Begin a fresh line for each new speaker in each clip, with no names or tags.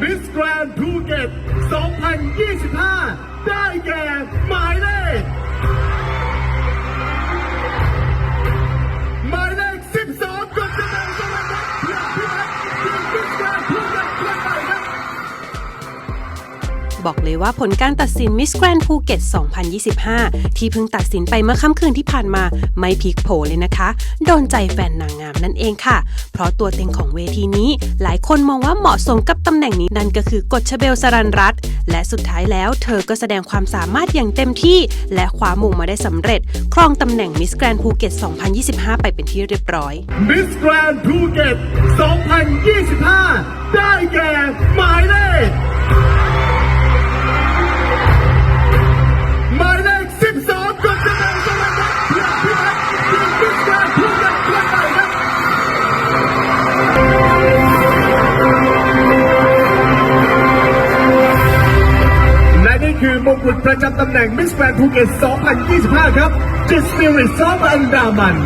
มิสแกรนภูเก็ต2025 บ
อกเลยว่าผลการตัดสิน Miss Grand Phuket 2025 ที่เพิ่งตัดสินไปเมื่อค่ำคืนที่ผ่านมาไม่พลิกโผเลยนะคะ โดนใจแฟนนางงามนั่นเองค่ะ เพราะตัวเต็งของเวทีนี้ หลายคนมองว่าเหมาะสมกับตำแหน่งนี้นั่นก็คือกฎชเบลสรันรัตและสุดท้ายแล้วเธอก็แสดงความสามารถอย่างเต็มที่ และคว้ามงมาได้สำเร็จ ครองตำแหน่ง Miss Grand Phuket 2025 ไปเป็นที่เรียบร้อย
มิสแกรนภูเก็ต 2025 ได้แก่หมายเลข มงกุฎประจำตำแหน่งมิสแกรนภูเก็ต 2025 ครับจิสเิริตซอฟอันดามัน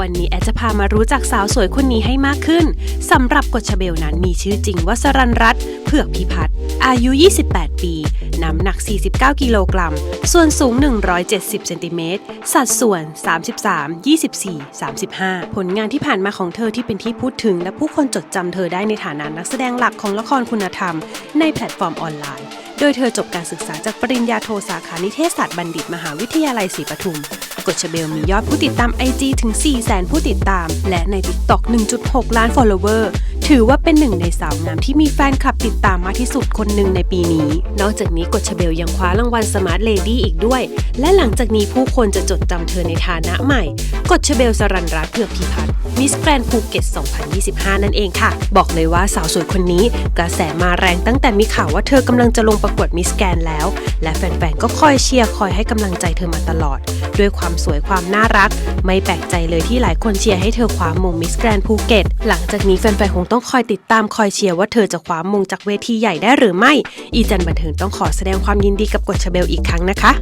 วันนี้แอดจะพามารู้จักสาวสวยคนนี้ให้มากขึ้น สำหรับกฎชเบลนั้นมีชื่อจริงว่าสรันรัตน์เผือกพิพัฒน์อายุ 28 ปี น้ำหนัก 49 กิโลกรัม ส่วนสูง 170 เซนติเมตร สัดส่วน 33 24 35 ผลงานที่ผ่านมาของเธอที่เป็นที่พูดถึง และผู้คนจดจำเธอได้ในฐานะนักแสดงหลักของละครคุณธรรม ในแพลตฟอร์มออนไลน์ โดยเธอจบการศึกษาจากปริญญาโทสาขานิเทศศาสตร์บัณฑิตมหาวิทยาลัยศรีปทุมกฎชเบลมียอดผู้ติดตาม IG ถึง 4 0 0 0 0 0 ผู้ติดตาม และใน TikTok 1.6 ล้าน follower ถือว่าเป็นหนึ่งในสาวงามที่มีแฟนคลับติดตามมากที่สุดคนหนึ่งในปีนี้ นอกจากนี้กฎชเบลยังคว้ารางวัลสมาร์ทเลดี้อีกด้วย และหลังจากนี้ผู้คนจะจดจำเธอในฐานะใหม่ กฎชเบลสรันรัตน์เพื่อพิพัฒน์ มิสแกรนภูเก็ต 2025 นั่นเองค่ะ บอกเลยว่าสาวสวยคนนี้กระแสมาแรงตั้งแต่มีข่าวว่าเธอกำลังจะลงประกวดมิสแกรนแล้ว และแฟนๆ ก็คอยเชียร์คอยให้กำลังใจเธอมาตลอด ด้วยความสวยความน่ารัก ไม่แปลกใจเลยที่หลายคนเชียร์ให้เธอคว้ามงมิสแกรนภูเก็ต หลังจากนี้แฟนๆ คงต้องคอยติดตามคอยเชียร์ว่าเธอจะคว้ามงจากเวทีใหญ่ได้หรือไม่ อีจันบันเทิงต้องขอแสดงความยินดีกับกฎชเบลอีกครั้งนะคะ